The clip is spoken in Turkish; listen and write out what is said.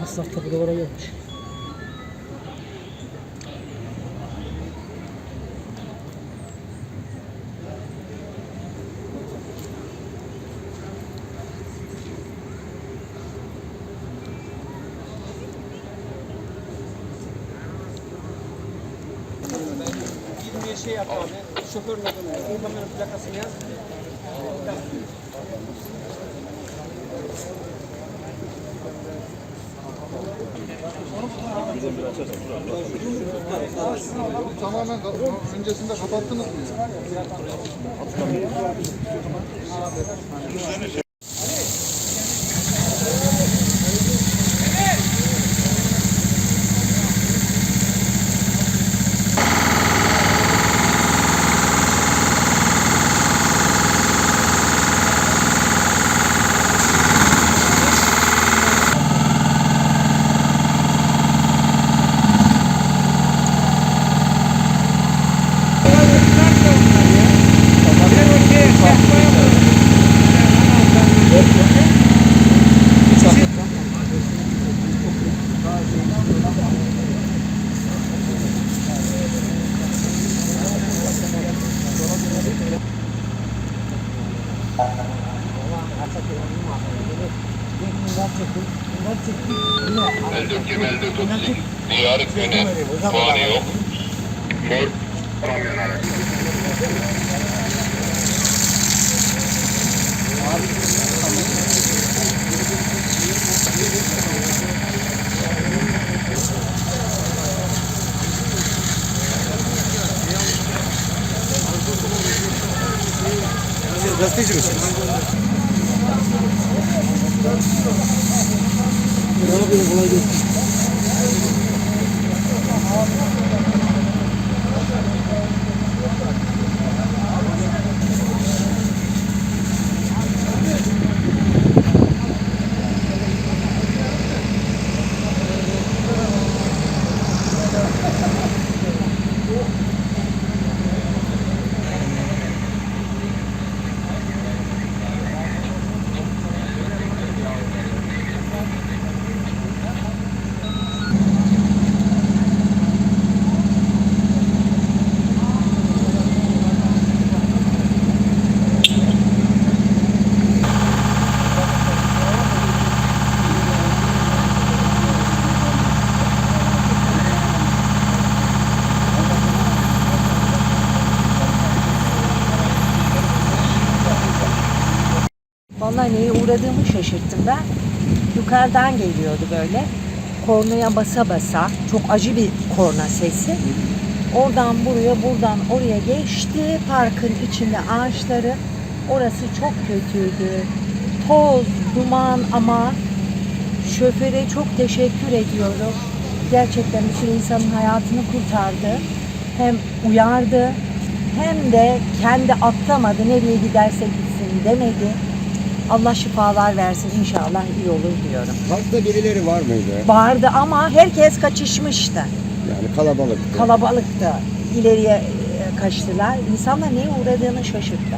Masraf da buralara gelmiş. Bir şey yap abi. Şoförün adını, kamera plakasını yaz. Tamamen öncesinde kapattınız mı? Öldürtün öldürtün. Puanı yok. Mor. Gazeteci misiniz? Ne yapıyorsun kolay gelsin. Vallahi neye uğradığımı şaşırttım ben. Yukarıdan geliyordu böyle. Kornaya basa basa. Çok acı bir korna sesi. Oradan buraya, buradan oraya geçti. Parkın içinde ağaçları. Orası çok kötüydü. Toz, duman ama şoföre çok teşekkür ediyorum. Gerçekten bir sürü insanın hayatını kurtardı. Hem uyardı hem de kendi atlamadı. Nereye giderse gitsin demedi. Allah şifalar versin inşallah iyi olur diyorum. Parkta birileri var mıydı? Vardı ama herkes kaçışmıştı. Yani kalabalıktı. Kalabalıktı. İleriye e, kaçtılar. İnsanlar neye uğradığını şaşırttı.